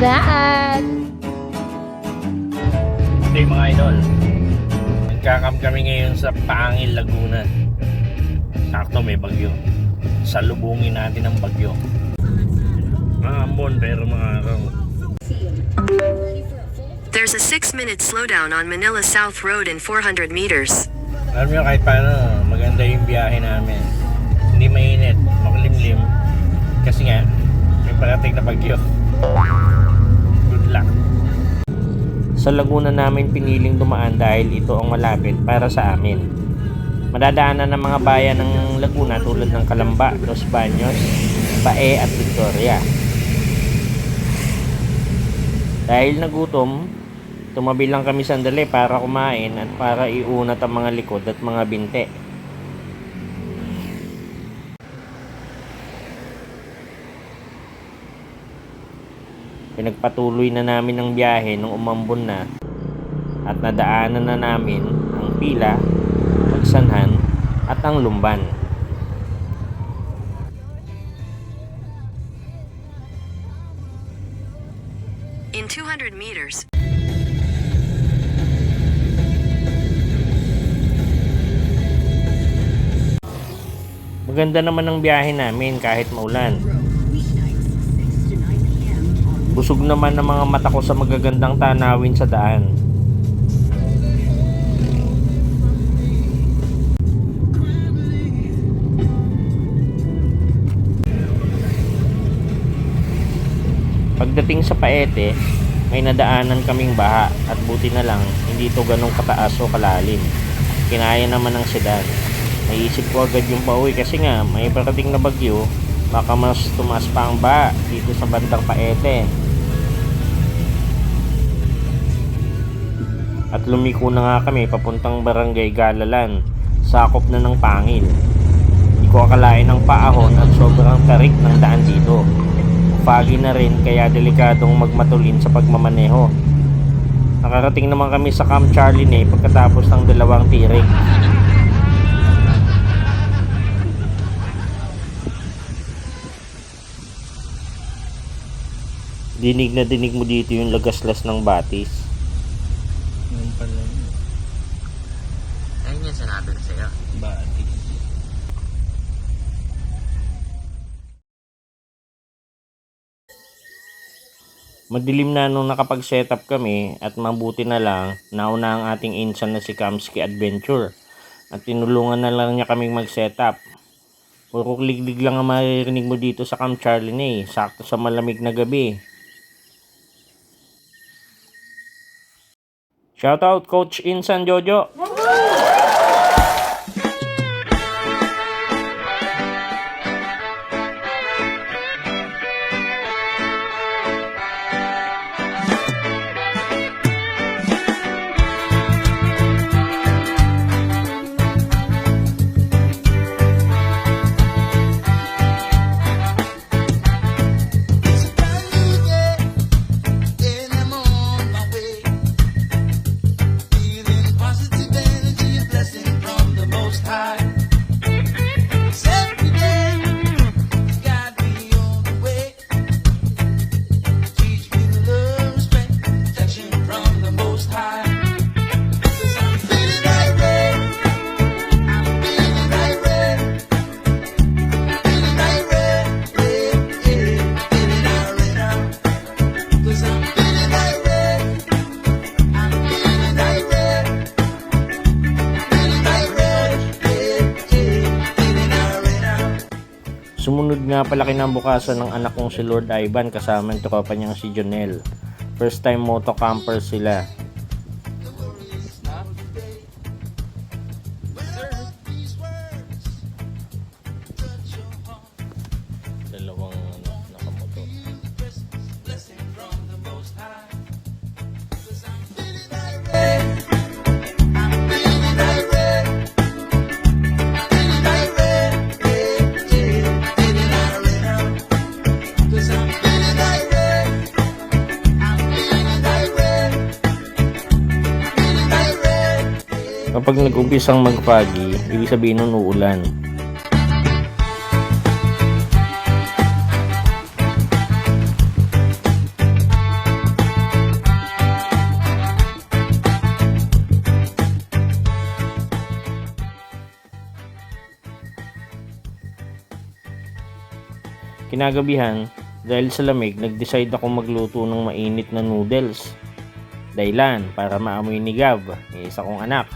that. Okay mga idol. Nagkakam kami ngayon sa Pangil, Laguna. Sakto may bagyo. Salubungin natin ang bagyo. Mga ambon pero mga araw. There's a 6-minute slowdown on Manila South Road in 400 meters. Alam nyo kahit paano maganda yung biyahe namin. Hindi mainit, makulimlim. Kasi nga, may parating na bagyo. Sa Laguna namin piniling dumaan dahil ito ang malapit para sa amin. Madadaanan ng mga bayan ng Laguna tulad ng Calamba, Los Baños, Bae at Victoria. Dahil nagutom, tumabi lang kami sandali para kumain at para iunat ang mga likod at mga binte. Pinagpatuloy na namin ang biyahe nung umambon na at nadaanan na namin ang pila, pagsanhan at ang lumban. In 200 meters, Maganda naman ang biyahe namin kahit maulan. Busog naman ang mga mata ko sa magagandang tanawin sa daan. Pagdating sa Paete, may nadaanan kaming baha at buti na lang hindi ito ganong kataas o kalalim. Kinaya naman ng sedan. Naisip ko agad yung pauwi kasi nga may parating na bagyo baka mas tumaas pa ang baha dito sa bandang Paete. At lumiko na nga kami papuntang barangay Galalan, sakop na ng pangil. Di ko akalain ng paahon at sobrang tarik ng daan dito. Foggy na rin kaya delikadong magmatulin sa pagmamaneho. Nakarating naman kami sa Camp Charlie pagkatapos ng dalawang tirik. Dinig na dinig mo dito yung lagaslas ng batis. Yung pala yun. Ayun yung sinabi ko sa'yo. Batik. Madilim na nung nakapag-setup kami at mabuti na lang nauna ang ating insan na si Kamski Adventure at tinulungan na lang niya kaming mag-setup. Puro liglig lang ang maririnig mo dito sa Camp Charlie sakto sa malamig na gabi. Shoutout Coach Insan Jojo! Sumunod nga pala kinabukasan ng anak kong si Lord Ivan kasama ang tropa niyang si Jonel. First time moto camper sila. Dalawang Kapag nag-umpisang magpagi, ibig sabihin nun uulan. Kinagabihan, dahil sa lamig, nag-decide ako magluto ng mainit na noodles. Daylan, para maamoy ni Gab, isa kong anak.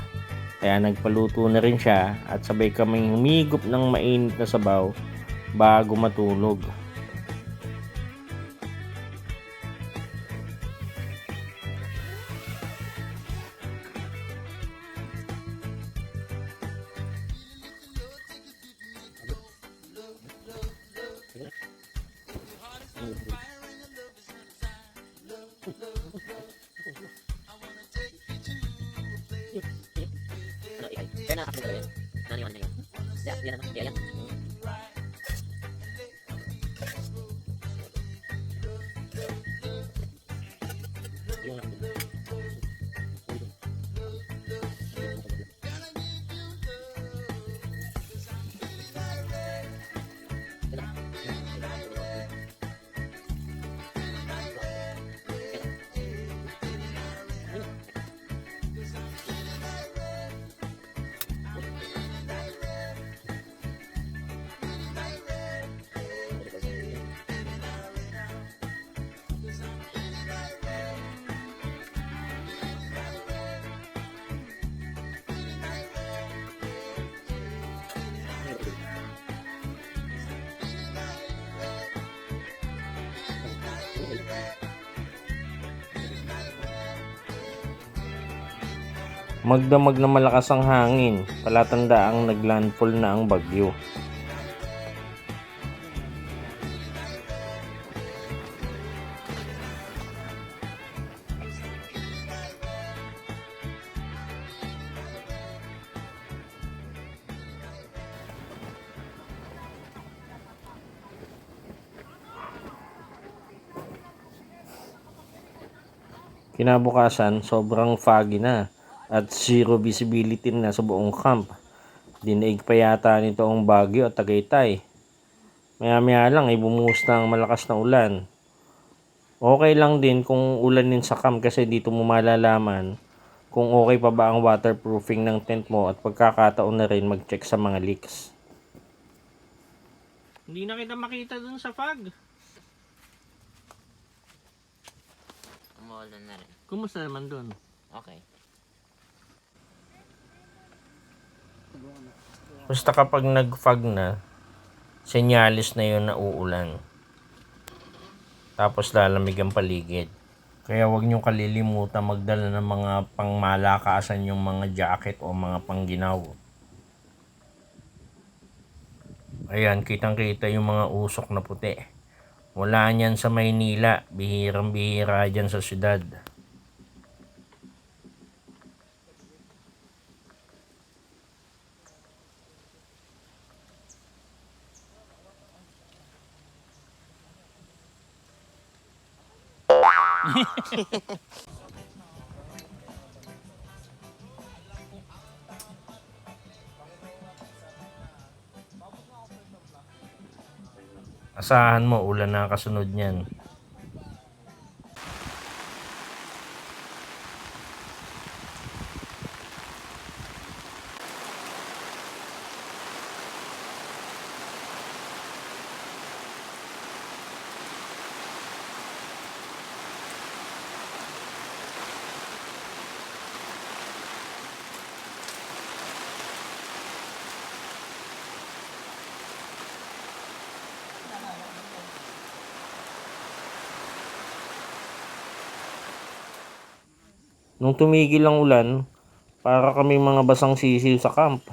Kaya nagpaluto na rin siya at sabay kaming humigop ng mainit na sabaw bago matulog. Kaya nakakapin talaga yun. Naniwan na yun. Yeah, yan naman. Yeah, Magdamag na malakas ang hangin, palatanda ang naglandfall na ang bagyo. Kinabukasan, sobrang foggy na at zero visibility na sa buong camp. Dinaig pa yata nito ang Baguio at Tagaytay. Maya-maya lang ay bumuhos na ang malakas na ulan. Okay lang din kung ulan din sa camp kasi dito mo malalaman kung okay pa ba ang waterproofing ng tent mo at pagkakataon na rin mag-check sa mga leaks. Hindi na kita makita dun sa fog. Umuulan na rin. Kumusta naman dun? Okay. Basta kapag nag-fog na, senyalis na yun na uulan. Tapos lalamig ang paligid. Kaya huwag niyong kalilimutan magdala ng mga pangmalakasan yung mga jacket o mga pangginaw. Ayan, kitang-kita yung mga usok na puti. Wala niyan sa Maynila. Bihirang bihira dyan sa syudad. Asahan mo, ulan na kasunod niyan. Nung tumigil ang ulan, para kami mga basang sisiw sa camp.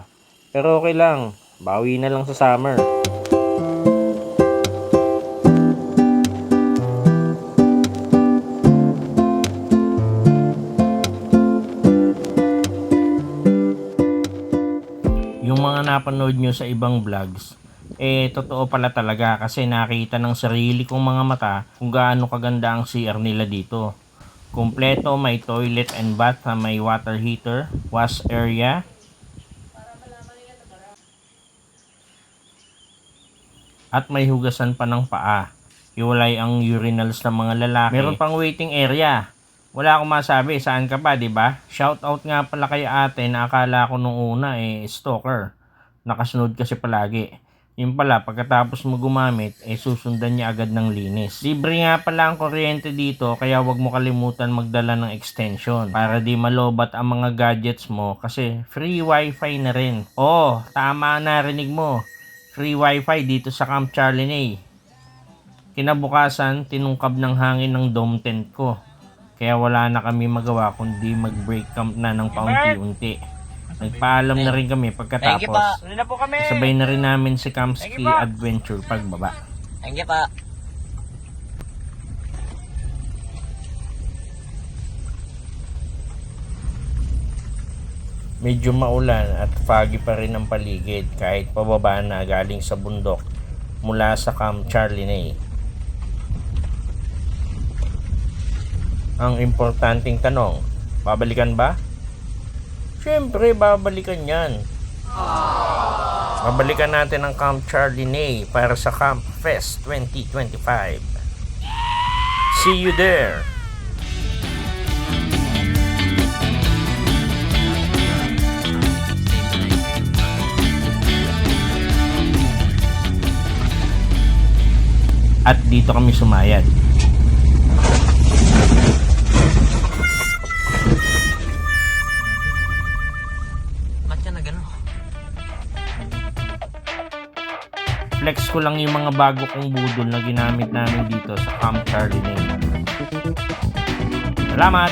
Pero okay lang, bawi na lang sa summer. Yung mga napanood nyo sa ibang vlogs, eh totoo pala talaga kasi nakita ng sarili kong mga mata kung gaano kaganda ang CR nila dito. Kumpleto may toilet and bath may water heater, wash area, at may hugasan pa ng paa. Iwalay ang urinals ng mga lalaki. Meron pang waiting area. Wala akong masabi, saan ka ba, di ba? Shout out nga pala kay ate na akala ko nung una eh stalker. Nakasunod kasi palagi. Yun pala, pagkatapos mo gumamit, ay susundan niya agad ng linis. Libre nga pala ang kuryente dito, kaya wag mo kalimutan magdala ng extension para di malobat ang mga gadgets mo kasi free wifi na rin. Oh, tama narinig mo. Free wifi dito sa Camp Charlie Kinabukasan, tinungkab ng hangin ng dome tent ko. Kaya wala na kami magawa kundi mag-break camp na ng paunti-unti. Nagpaalam na rin kami Thank you po. pagkatapos. Ano na po kami? Sabay na rin namin si Kamski Adventure pagbaba. Thank you po. Medyo maulan at foggy pa rin ang paligid kahit pababa na galing sa bundok mula sa Camp Charlinay. Ang importanteng tanong, babalikan ba? Siyempre, babalikan yan. Babalikan natin ang Camp Charlinay para sa Camp Fest 2025. See you there! At dito kami sumayad. Ko lang yung mga bago kong budol na ginamit namin dito sa Camp Charlie Lane. Salamat!